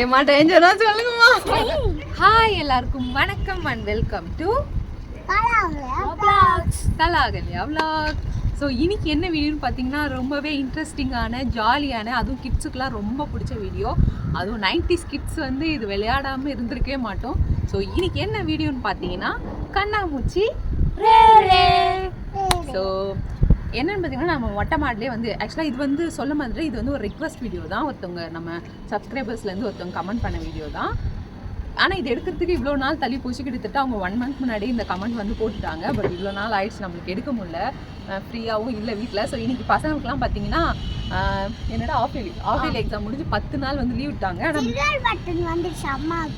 ஏமா டேஞ்சரா சொல்லுங்கம்மா. ஹாய் எல்லாருக்கும் வணக்கம் and welcome to Kalakalya vlog. So இன்னைக்கு என்ன வீடியோன்னு பார்த்தீங்கன்னா ரொம்பவே இன்ட்ரெஸ்டிங்கான ஜாலியான அதுவும் கிட்ஸுக்கெலாம் ரொம்ப பிடிச்ச வீடியோ அதுவும் 90s கிட்ஸ் வந்து இது விளையாடாமல் இருந்திருக்கவே மாட்டோம். ஸோ இன்னைக்கு என்ன வீடியோன்னு பார்த்தீங்கன்னா கண்ணாமூச்சி. ஸோ என்னன்னு பார்த்தீங்கன்னா நம்ம மொட்டை மாடலே வந்து ஆக்சுவலாக இது வந்து சொல்ல மாதிரி இது வந்து ஒரு ரிக்வஸ்ட் வீடியோ தான். ஒருத்தவங்க நம்ம சப்ஸ்கிரைபர்ஸ்லேருந்து ஒருத்தவங்க கமெண்ட் பண்ண வீடியோ தான். ஆனால் இது எடுக்கிறதுக்கு இவ்வளோ நாள் தள்ளி போச்சு கிட்டத்தட்ட அவங்க ஒன் மந்த் முன்னாடி இந்த கமெண்ட் வந்து போட்டுட்டாங்க. பட் இவ்வளோ நாள் ஆயிடுச்சு. நம்மளுக்கு எடுக்க முடியல. ஃப்ரீயாகவும் இல்லை வீட்டில் ஸோ இன்னைக்கு பசங்களுக்குலாம் பார்த்தீங்கன்னா என்னடா half yearly half yearly exam முடிஞ்சு பத்து நாள் வந்து லீவ் விட்டாங்க.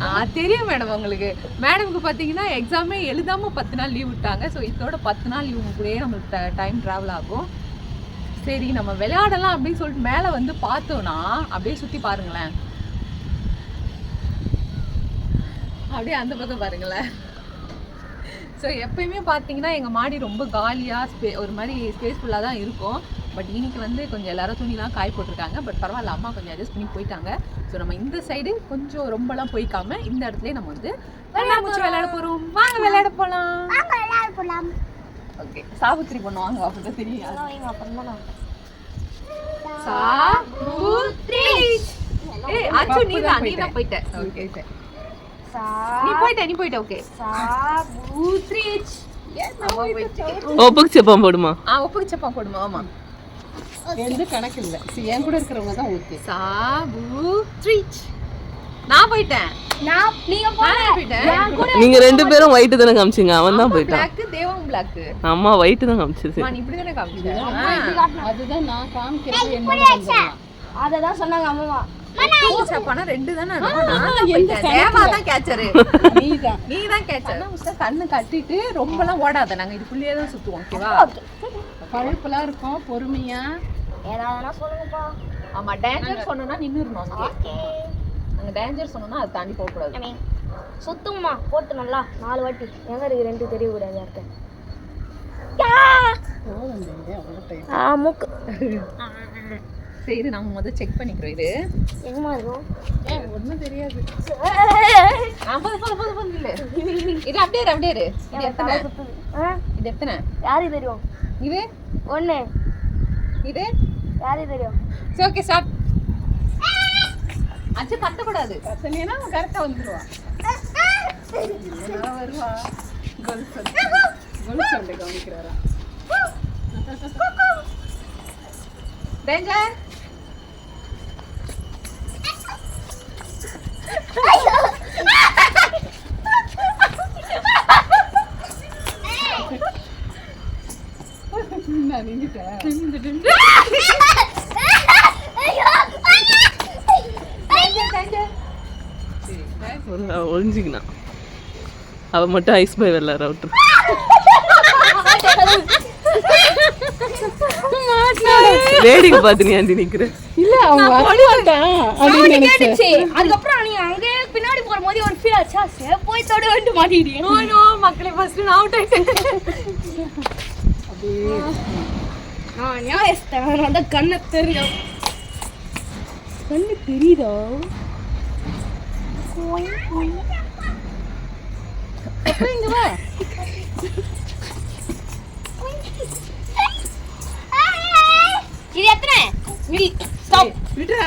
ஆனால் தெரியும் மேடம் உங்களுக்கு. மேடமுக்கு பார்த்தீங்கன்னா எக்ஸாமே எழுதாமல் பத்து நாள் லீவ் விட்டாங்க. ஸோ இதோட பத்து நாள் இவங்க கூடயே நம்மளுக்கு டைம் ட்ராவல் ஆகும். சரி நம்ம விளையாடலாம் அப்படின்னு சொல்லிட்டு மேலே வந்து பார்த்தோன்னா அப்படியே சுற்றி பாருங்களேன். அப்படியே அந்த பக்கம் பாருங்களேன். ஸோ எப்பயுமே பார்த்தீங்கன்னா எங்கள் மாடி ரொம்ப காலியாக ஸ்பே ஒரு மாதிரி ஸ்பேஸ்ஃபுல்லாக தான் இருக்கும். பட் இன்னைக்கு வந்து கொஞ்சம் எல்லாரும் துணிலாம் காய போட்டிருக்காங்க. பட் பரவாயில்ல அம்மா கொஞ்சம் அட்ஜஸ்ட் பண்ணி போயிட்டாங்க. ஸோ நம்ம இந்த சைடு கொஞ்சம் ரொம்பலாம் போய்க்காம இந்த இடத்துல நம்ம வந்து கண்ணாமூச்சி விளையாட போகிறோம் வாங்க விளையாட போகலாம் ஓகே சாவித்திரி பண்ணும் வாங்க அப்படிதான் தெரியும். சாவித்ரி ஏய் அச்சு நீ தான் நீ தான் போயிட்ட. ஓகே சரி. நீ போயிட்ட நீ போயிட்ட ஓகே சாவித்ரி அம்மா போயிட்டு ஒப்புக்கு செப்பம் போடுமா? ஆ ஒப்புக்கு சப்பா போடுமா? ஆமா. எந்த கணக்கு இல்ல. என் கூட இருக்கிறவங்க தான் ஓகே சாவித்ரி நான் போயிட்டேன். நான் போயிட்டேன் நீங்க ரெண்டு பேரும் ஒயிட் தானே காமிச்சீங்க அவன் தான் போயிட்டான். பிளாக் தேவம் பிளாக் அம்மா ஒயிட் தான் காமிச்சிருச்சு நீ இப்படி தானே காமிச்ச? அதுதான் நான் காமிக்கிறது என்னோட வந்துடலாம் அததான் சொன்னாங்க அம்மா. தானே? நான் தான் தான் கண்ணு கட்டிட்டு ரொம்பலாம் ஓடாத. நாங்க இதுக்குள்ளேயே தான் சுத்துவோம் ஓகேவா பழுப்பெல்லாம் இருக்கும் பொறுமையா. ஏதாவது சொல்லுங்கப்பா ஆமா டேஞ்சர் சொன்னோம்னா நின்னுறணும் ஓகே அங்க. டேஞ்சர் சொன்னோம்னா அதை தாண்டி போக கூடாது. ஐ மீன் போட்டு நல்லா நாலு வாட்டி. எங்க இருக்கு ரெண்டு யாருக்கு இல்லைங்க, அவ்வளவு time. ஆ மூக்கு. சரி இது நாங்க முதல்ல செக் பண்ணிக்கிறோம் இது. எங்கம்மா இருக்கும் ஒண்ணும் தெரியாது. போதும், போதும், போதும், போதும், இல்ல. இது அப்படியே அப்படியே இரு. இது எத்தனை? இது எத்தனை? யாருக்கு தெரியும்? இது? ஒண்ணு. இது? யாருக்கு தெரியும் சரி ஓகே ஸ்டார்ட் அச்சு கத்தக்கூடாது கத்தனைனா அவன் கரெக்டா வந்துருவா இதெல்லாம் வருவா. கொலுசு சண்டை கவனிக்கிறாரா? டேஞ்சர் ஒழிஞ்சிக்கினான் அவ மட்டும் ஐஸ் பாய் விளாட்ற அவுட்ரு வேடிக்கை பார்த்து நீ ஆண்டி நிக்கிற? இல்ல அப்படின்னு நினைச்சேன். அதுக்கப்புறம் நீ அங்கே பின்னாடி போற போது ஒரு ஃபீல் ஆச்சா. போய் தொட வந்து மாட்டிக்கிட்டீங்க நோ மக்களே ஃபர்ஸ்ட் நான் அவுட் ஆயிட்டேன். நான் நியாயஸ்தவன் வந்து கண்ணை தெரியும் கண்ணு தெரியுதா இங்க வா இது எத்தனை? ஸ்டாப்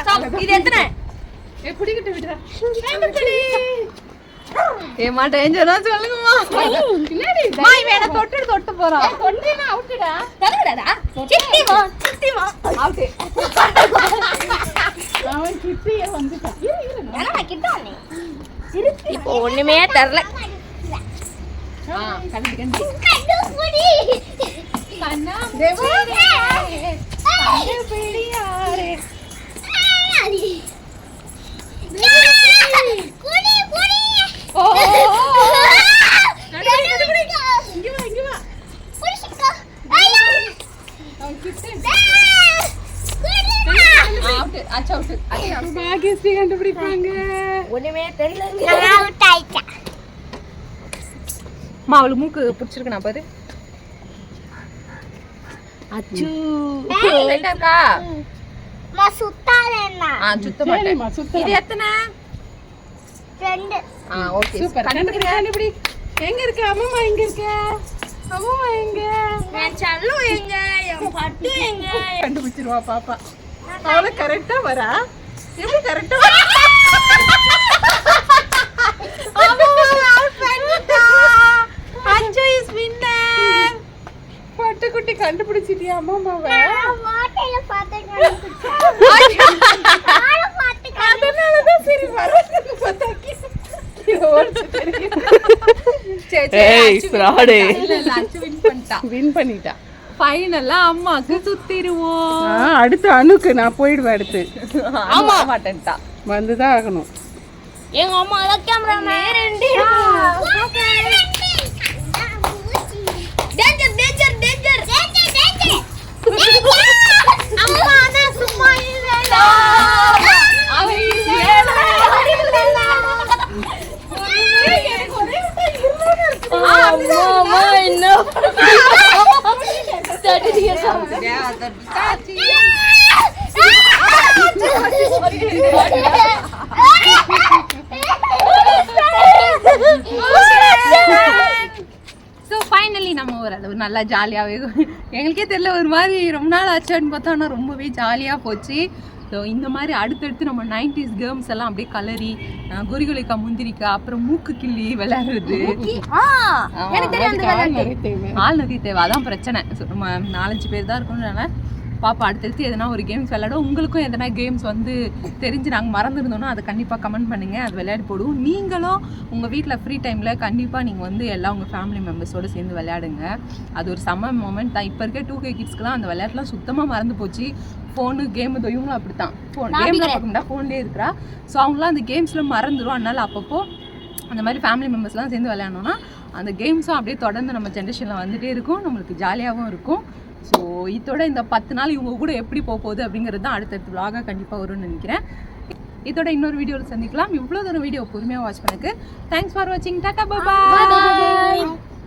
ஸ்டாப் இது எத்தனை பிடிக்கிட்டு விடுறா ஏமா டேஞ்சரா சொல்லுங்கம்மா. பின்னாடி இவன் தொட்டு தொட்டு போறான் கொண்டேனா அவுட்டுடா. அவுட் அவன் இப்போ ஒண்ணுமே தரல. ஆ கண்டி கண்டி கண்ணா தேவா பிடியாரே ஓ இங்க வா இங்க வா அவன் கிட்டே அவுட் அச்சா அவுட் அச்சா பாகியஸ்ரீ ஒண்ணுமே தெரியல. அம்மா அவளுக்கு மூக்கு பிடிச்சிருக்கு நான் பாரு. அச்சு. இருக்கா மா சுத்தாதேன்னா ஆ சுத்த மாட்டேன். இது எத்தனை? ரெண்டு. ஆ ஓகே. சூப்பர். கண்டுபிடி. கண்டுபிடி. எங்க இருக்கு? அம்மா எங்க இருக்கு? அம்மா எங்க? என் செல்லம் எங்க? என் பட்டு எங்க? கண்டுபிடிச்சிருவா பாப்பா. அவளை கரெக்டா வரா? எப்படி கரெக்டா வின் பண்ணிட்டா. வின் பண்ணிட்டா. ஃபைனலா அம்மாக்கு சுத்திடுவோம். அடுத்து அணுக்கு நான் போயிடுவேன் அடுத்து. ஆமா. மாட்டேன்ட்டா. வந்துதான் ஆகணும். எங்க அம்மா தான் கேமரா ரெண்டு டேஞ்சர் டேஞ்சர் டேஞ்சர் டேஞ்சர் அம்மா நான் சும்மா இல்லடா அவன் அம்மா என்ன ஸோ ஃபைனலி நம்ம ஓரளவு நல்லா ஜாலியாகவே எங்களுக்கே தெரியல ஒரு மாதிரி ரொம்ப நாள் ஆச்சான்னு பார்த்தா ஆனால் ரொம்பவே ஜாலியாக போச்சு. ஸோ இந்த மாதிரி அடுத்தடுத்து நம்ம நைன்டிஸ் கேம்ஸ் எல்லாம் அப்படியே கலரி குறிகுலிக்கா முந்திரிக்கா அப்புறம் மூக்கு கிள்ளி விளையாடுறது. ஆள் நதி தேவை. அதான் பிரச்சனை. நம்ம நாலஞ்சு பேர் தான் இருக்கணும்னால பாப்பா அடுத்தடுத்து எதனா ஒரு கேம்ஸ் விளையாடும். உங்களுக்கும் எதனா கேம்ஸ் வந்து தெரிஞ்சு நாங்கள் மறந்துருந்தோம்னா அதை கண்டிப்பாக கமெண்ட் பண்ணுங்கள் அது விளையாடி போடுவோம். நீங்களும் உங்கள் வீட்டில் ஃப்ரீ டைமில் கண்டிப்பாக நீங்கள் வந்து எல்லாம் உங்கள் ஃபேமிலி மெம்பர்ஸோடு சேர்ந்து விளையாடுங்க. அது ஒரு செம்ம மூமெண்ட் தான். இப்போ இருக்க டூ கே கிட்ஸ்க்குலாம் அந்த விளையாட்டுலாம் சுத்தமாக மறந்து போச்சு. ஃபோனு கேமு இவங்களும் அப்படி தான் ஃபோன் கேமில் பார்க்க முடியாது ஃபோன்லேயே இருக்கிறா. ஸோ அவங்களாம் அந்த கேம்ஸில் மறந்துடும் அதனால அப்பப்போ அந்த மாதிரி ஃபேமிலி மெம்பர்ஸ்லாம் சேர்ந்து விளையாடணும்னா அந்த கேம்ஸும் அப்படியே தொடர்ந்து நம்ம ஜென்ரேஷனில் வந்துகிட்டே இருக்கும். நம்மளுக்கு ஜாலியாகவும் இருக்கும். ஸோ இதோட இந்த பத்து நாள் இவங்க கூட எப்படி போக போகுது அப்படிங்கிறது தான் அடுத்தடுத்த விலாக கண்டிப்பாக வரும்னு நினைக்கிறேன். இதோட இன்னொரு வீடியோவில் சந்திக்கலாம். இவ்வளோ தூரம் வீடியோ பொறுமையாக வாட்ச் பண்ணுக்கு தேங்க்ஸ் ஃபார் வாட்சிங் டாட்டா பாய்